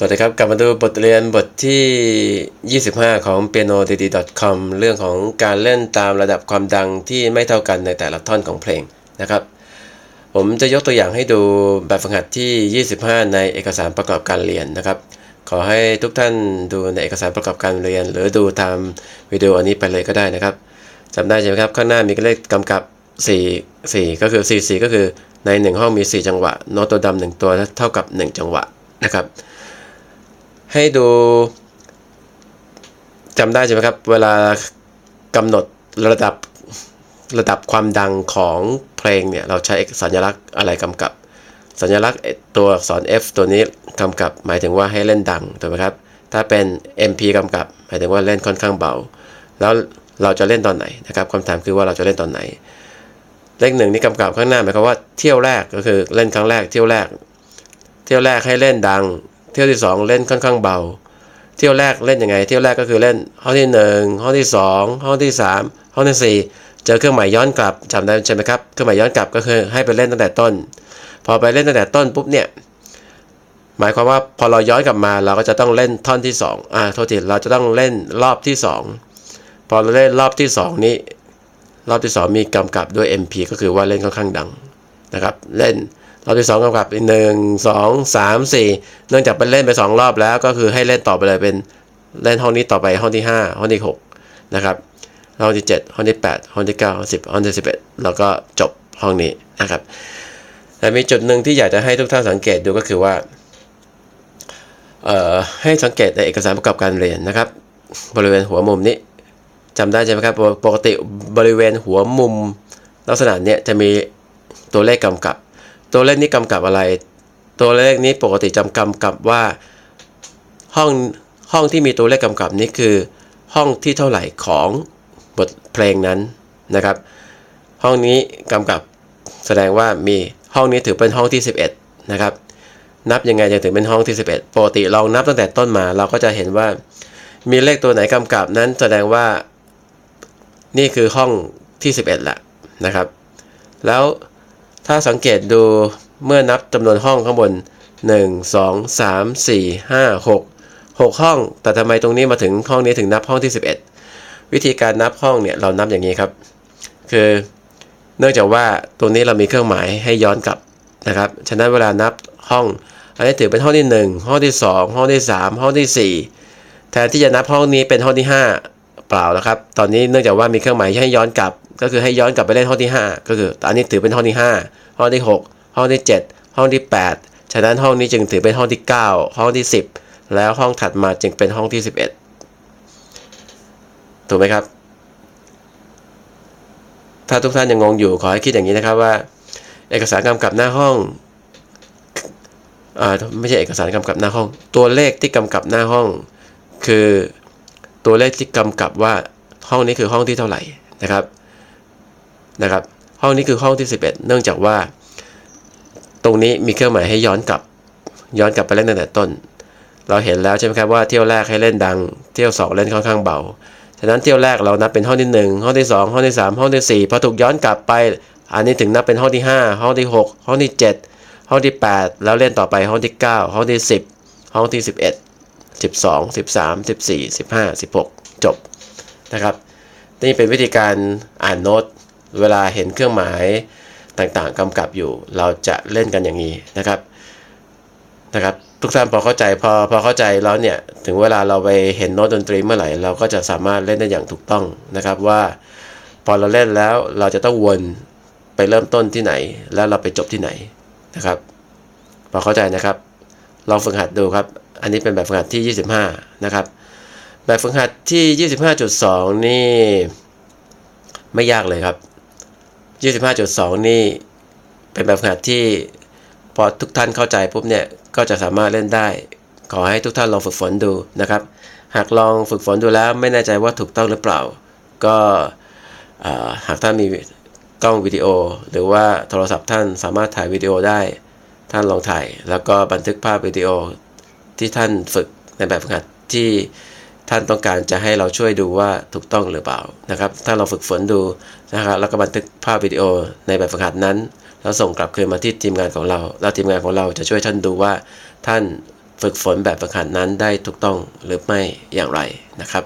สวัสดีครับ กลับมาดูบทเรียนบทที่ 25 ของ piano dd com เรื่องของการเล่นตามระดับความดังที่ไม่เท่ากันในแต่ละท่อนของเพลงนะครับ ผมจะยกตัวอย่างให้ดูแบบฝึกหัดที่ 25 ในเอกสารประกอบการเรียนนะครับ ขอให้ทุกท่านดูในเอกสารประกอบการเรียน หรือดูตามวิดีโออันนี้ไปเลยก็ได้นะครับจำได้ใช่ไหมครับ ข้างหน้ามีเลขกำกับ 4 4 ก็คือ 4 4 ก็คือใน 1 ห้องมี 4 จังหวะโน้ตตัวดำ1ตัวเท่ากับ 1 จังหวะนะครับ ให้ดูจำได้ใช่ไหมครับ เวลากำหนดระดับระดับความดังของเพลงเนี่ย เราใช้สัญลักษณ์อะไรกำกับ สัญลักษณ์ตัวอักษร F ตัวนี้กำกับ หมายถึงว่าให้เล่นดังถูกไหมครับ ถ้าเป็น MP กำกับ หมายถึงว่าเล่นค่อนข้างเบา แล้วเราจะเล่นตอนไหนนะครับคำถามคือว่าเราจะเล่นตอนไหน เลขหนึ่งนี่กำกับข้างหน้าหมายความว่าเที่ยวแรกก็คือเล่นครั้งแรกเที่ยวแรก เที่ยวแรกให้เล่นดัง ที่ยวที่ 2 เล่นค่อนข้างเบา เที่ยวแรกเล่นยังไง เที่ยวแรกก็คือเล่นห้องที่ 1 ห้องที่ 2 ห้องที่ 3 ห้องที่ 4 เจอเครื่องหมายย้อนกลับจำได้ใช่ไหมครับ เครื่องหมายย้อนกลับก็คือให้ไปเล่นตั้งแต่ต้น พอไปเล่นตั้งแต่ต้นปุ๊บเนี่ย หมายความว่าพอเราย้อนกลับมาเราก็จะต้องเล่นท่อนที่ 2อ่าโทษทีเราจะต้องเล่นรอบที่ 2 พอเราเล่นรอบที่ 2 นี้ รอบที่ 2 มีกำกับด้วย MP ก็คือว่าเล่นค่อนข้างดังนะครับ เล่น รอบที่2กำกับหนึ่งสองสามสี่เนื่องจากไปเล่นไป2รอบแล้วก็คือให้เล่นต่อไปเลยเป็นเล่นห้องนี้ต่อไปห้องที่5ห้องที่6นะครับห้องที่7ห้องที่8ห้องที่9ห้องที่10ห้องที่11แล้วก็จบห้องนี้นะครับแต่มีจุดหนึ่งที่อยากจะให้ทุกท่านสังเกตดูก็คือว่าเอ่อให้สังเกตในเอกสารประกอบการเรียนนะครับ บริเวณหัวมุมนี้จำได้ใช่ไหมครับปกติบริเวณหัวมุมลักษณะเนี้ยจะมีตัวเลขกำกับ ตัวเลขนี้กำกับอะไร ตัวเลขนี้ปกติจำกำกับว่าห้องห้องที่มีตัวเลขกำกับนี้คือ ห้องที่เท่าไหร่ของบทเพลงนั้นนะครับ ห้องนี้กำกับแสดงว่ามีห้องนี้ถือเป็นห้องที่ 11 นะครับ นับยังไงจะถึงเป็นห้องที่ 11ปกติลองนับตั้งแต่ต้นมา เราก็จะเห็นว่า มีเลขตัวไหนกำกับนั้นแสดงว่านี่คือห้องที่ 11ละนะครับ แล้ว ถ้าสังเกตดูเมื่อนับจำนวนห้องข้างบน 1 2 3 4 5 6 6 ห้อง แต่ทำไมตรงนี้มาถึงห้องนี้ถึงนับห้องที่ 11 วิธีการนับห้องเนี่ยเรานับอย่างนี้ครับ คือเนื่องจากว่าตรงนี้เรามีเครื่องหมายให้ย้อนกลับนะครับฉะนั้นเวลานับห้อง อันนี้ถือเป็นห้องที่ 1 ห้องที่ 2 ห้องที่ 3 ห้องที่ 4 แทนที่จะนับห้องนี้เป็นห้องที่ 5 เปล่าแล้วครับ ตอนนี้เนื่องจากว่ามีเครื่องหมายให้ย้อนกลับ ก็คือให้ย้อนกลับไปเล่นห้องที่ 5 ก็คืออันนี้ถือเป็นห้องที่ 5 ห้องที่ 6 ห้องที่ 7 ห้องที่ 8 ฉะนั้นห้องนี้จึงถือเป็นห้องที่ 9 ห้องที่ 10 แล้วห้องถัดมาจึงเป็นห้องที่ 11 ถูกไหมครับ ถ้าทุกท่านยังงงอยู่ขอให้คิดอย่างนี้นะครับว่า เอกสารกำกับหน้าห้องอ่าไม่ใช่เอกสารกำกับหน้าห้อง ตัวเลขที่กำกับหน้าห้อง คือตัวเลขที่กำกับว่าห้องนี้คือห้องที่เท่าไหร่นะครับ นะครับ ห้องนี้คือห้องที่ 11 เนื่องจากว่า ตรงนี้มีเครื่องหมายให้ย้อนกลับ ย้อนกลับไปเล่นตั้งแต่ต้น เราเห็นแล้วใช่ไหมครับว่าเที่ยวแรกให้เล่นดัง เที่ยว 2 เล่นค่อนข้างเบา ฉะนั้นเที่ยวแรกเรานับเป็นห้องที่1ห้องที่ 2 ห้องที่ 3 ห้องที่ 4 พอถูกย้อนกลับไป อันนี้ถึงนับเป็นห้องที่ 5 ห้องที่ 6 ห้องที่ 7 ห้องที่ 8 แล้วเล่นต่อไปห้องที่ 9 ห้องที่ 10 ห้องที่ 11 12 13 14 15 16 จบนะครับ นี่เป็นวิธีการอ่านโน้ต เวลาเห็นเครื่องหมายต่างๆกำกับอยู่ เราจะเล่นกันอย่างนี้นะครับนะครับ ทุกท่านพอเข้าใจพอพอเข้าใจแล้วเนี่ยถึงเวลาเราไปเห็นโน้ตดนตรีเมื่อไหร่เราก็จะสามารถเล่นได้อย่างถูกต้องนะครับว่าพอเราเล่นแล้วเราจะต้องวนไปเริ่มต้นที่ไหน แล้วเราไปจบที่ไหนนะครับ พอเข้าใจนะครับลองฝึกหัดดูครับ อันนี้เป็นแบบฝึกหัดที่ 25 นะครับ แบบฝึกหัดที่ 25.2 นี่ ไม่ยากเลยครับ 25.2 นี่เป็นแบบฝึกหัดที่พอทุกท่านเข้าใจปุ๊บเนี่ยก็จะสามารถเล่นได้ ขอให้ทุกท่านลองฝึกฝนดูนะครับ หากลองฝึกฝนดูแล้วไม่แน่ใจว่าถูกต้องหรือเปล่า ก็หากท่านมีกล้องวิดีโอ หรือว่าโทรศัพท์ท่านสามารถถ่ายวิดีโอได้ ท่านลองถ่าย แล้วก็บันทึกภาพวิดีโอที่ท่านฝึกในแบบฝึกหัดที่ ท่านต้องการจะให้เราช่วยดูว่าถูกต้องหรือเปล่านะครับ ถ้าเราฝึกฝนดูนะครับแล้วก็บันทึกภาพวิดีโอในแบบฝึกหัดนั้น แล้วส่งกลับคืนมาที่ทีมงานของเรา แล้วทีมงานของเราจะช่วยท่านดูว่า ท่านฝึกฝนแบบฝึกหัดนั้นได้ถูกต้องหรือไม่อย่างไรนะครับ